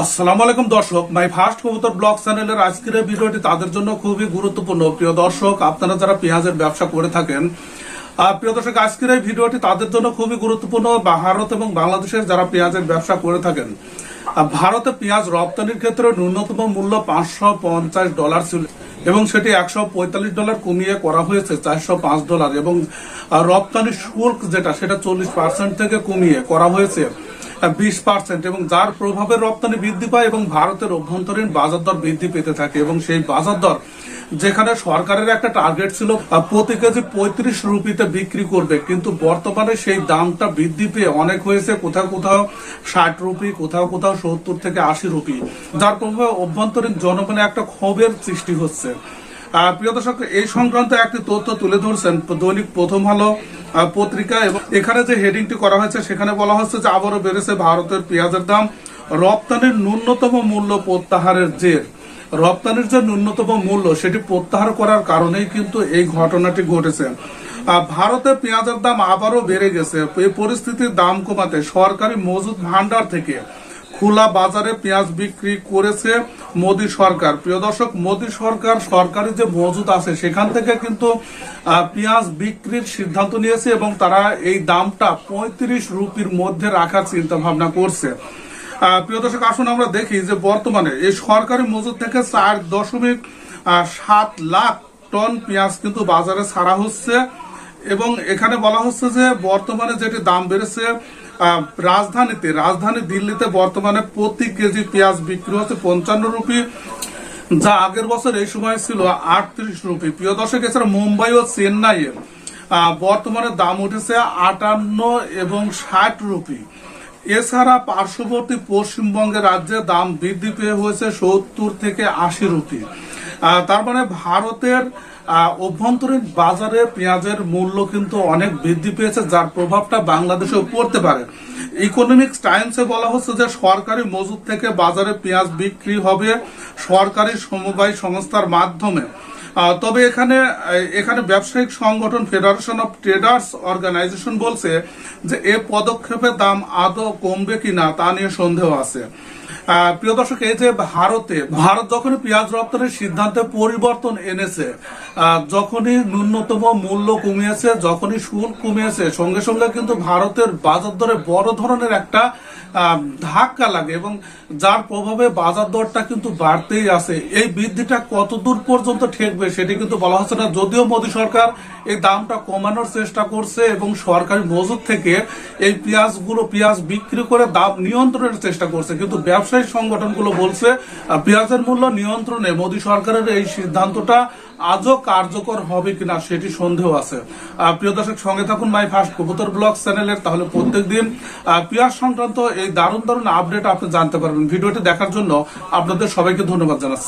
আসসালামু আলাইকুম দর্শক মাই ফার্স্ট কবুতর ব্লগ চ্যানেলের আজকের ভিডিওটি তাদের জন্য খুবই গুরুত্বপূর্ণ। প্রিয় দর্শক, আপনারা যারা পেঁয়াজের ব্যবসা করে থাকেন প্রিয় দর্শক, আজকের এই ভিডিওটি তাদের জন্য খুবই গুরুত্বপূর্ণ। ভারত এবং বাংলাদেশের যারা পেঁয়াজের ব্যবসা করে থাকেন ভারতে পেঁয়াজ রপ্তানির ক্ষেত্রে ন্যূনতম মূল্য পাঁচশো পঞ্চাশ ডলার ছিল এবং সেটি একশো পঁয়তাল্লিশ ডলার কমিয়ে করা হয়েছে, চারশো পাঁচ ডলার এবং রপ্তানি শুল্ক যেটা, সেটা চল্লিশ পার্সেন্ট থেকে কমিয়ে করা হয়েছে। বিশ পার্সেন্ট এবং যার প্রভাবে রপ্তানি বৃদ্ধি পায় এবং ভারতের অভ্যন্তরীণ বাজার দর বৃদ্ধি পেতে থাকে এবং সেই বাজার দর যেখানে সরকারের একটা টার্গেট ছিল প্রতি কেজি পঁয়ত্রিশ রুপিতে বিক্রি করবে। কিন্তু বর্তমানে সেই দামটা বৃদ্ধি পেয়ে অনেক হয়েছে। কোথাও কোথাও ষাট রুপি কোথাও কোথাও সত্তর থেকে আশি রুপি। যার প্রভাবে অভ্যন্তরীণ জনগণে একটা ক্ষোভের সৃষ্টি হচ্ছে। প্রিয় দর্শক এই সংক্রান্ত একটি তথ্য তুলে ধরছেন দৈনিক প্রথম আহ, পত্রিকা এবং এখানে যে হেডিংটি করা হয়েছে, সেখানে বলা হচ্ছে যে আবারও বেড়েছে ভারতের পেঁয়াজের দাম। রপ্তানির ন্যূনতম মূল্য প্রত্যাহারের জের রপ্তানির যে ন্যূনতম মূল্য, সেটি প্রত্যাহার করার কারণেই কিন্তু এই ঘটনাটি ঘটেছে। ভারতে পেঁয়াজের দাম আবারও বেড়ে গেছে। এই পরিস্থিতির দাম কমাতে সরকারি মজুদ ভান্ডার থেকে খোলা বাজারে পেঁয়াজ বিক্রি করেছে মোদী সরকার। প্রিয় দর্শক, মোদী সরকার সরকারি যে মজুদ আছে, সেখান থেকে কিন্তু পেঁয়াজ বিক্রির সিদ্ধান্ত নিয়েছে এবং তারা এই দামটা পঁয়ত্রিশ রুপির মধ্যে রাখার চিন্তা ভাবনা করছে প্রিয় দর্শক, আসুন আমরা দেখি যে বর্তমানে এই সরকারি মজুদ থেকে চার দশমিক সাত লাখ টন পেঁয়াজ কিন্তু বাজারে ছাড়া হচ্ছে এবং এখানে বলা হচ্ছে যে বর্তমানে যেটি দাম বেড়েছে রাজধানীতে, রাজধানী দিল্লিতে বর্তমানে প্রতি কেজি পেঁয়াজ বিক্রি হচ্ছে পঞ্চান্ন রুপি, যা আগের বছর এই সময় ছিল আটত্রিশ রুপি। প্রিয় দর্শক, এছাড়া মুম্বাই ও চেন্নাইয়ে বর্তমানে দাম উঠেছে আটান্ন এবং ষাট রুপি। এছাড়া পার্শ্ববর্তী পশ্চিমবঙ্গের রাজ্যে দাম বৃদ্ধি পেয়ে হয়েছে সত্তর থেকে আশি রুপি। তার মানে ভারতের অভ্যন্তরীণ বাজারে পেঁয়াজের মূল্য কিন্তু অনেক বৃদ্ধি পেয়েছে, যার প্রভাবটা বাংলাদেশেও পড়তে পারে। ইকোনমিক্স টাইমসে বলা হচ্ছে যে, সরকারি মজুদ থেকে বাজারে পেঁয়াজ বিক্রি হবে সরকারি সমবায় সংস্থার মাধ্যমে। তবে এখানে এখানে ব্যবসায়িক সংগঠন ফেডারেশন অফ ট্রেডার্স অর্গানাইজেশন বলছে যে, এ পদক্ষেপের দাম আদৌ কমবে কিনা তা নিয়ে সন্দেহ আছে। প্রিয় দর্শক, এই যে ভারতে, ভারত যখনই পেঁয়াজ রপ্তানির সিদ্ধান্তে পরিবর্তন এনেছে যখনই ন্যূনতম মূল্য কমিয়েছে, যখনই শুল্ক কমিয়েছে, সঙ্গে সঙ্গে কিন্তু ভারতের বাজার দরে বড় ধরনের একটা ধাক্কা লাগে এবং যার প্রভাবে বাজার দরটা কিন্তু বাড়তেই আছে। এই বৃদ্ধিটা কত দূর পর্যন্ত ঠেকবে সেটি কিন্তু বলা হচ্ছে না। যদিও মোদী সরকার এই দামটা কমানোর চেষ্টা করছে এবং সরকারি মজুদ থেকে এই পেঁয়াজগুলো, পেঁয়াজ বিক্রি করে দাম নিয়ন্ত্রণের চেষ্টা করছে, কিন্তু ব্যবসায়ী সংগঠনগুলো বলছে পেঁয়াজের মূল্য নিয়ন্ত্রণে মোদী সরকারের এই সিদ্ধান্তটা আজও কার্যকর হবে কিনা সেটি সন্দেহ আছে। প্রিয় দর্শক, সঙ্গে থাকুন মাই ফার্স্ট কবুতর ব্লগ চ্যানেলের তাহলে প্রত্যেক দিন পেঁয়াজ সংক্রান্ত এই দারুণ দারুণ আপডেট আপনি জানতে পারবেন। ভিডিওটি দেখার জন্য আপনাদের সবাইকে ধন্যবাদ জানাচ্ছি।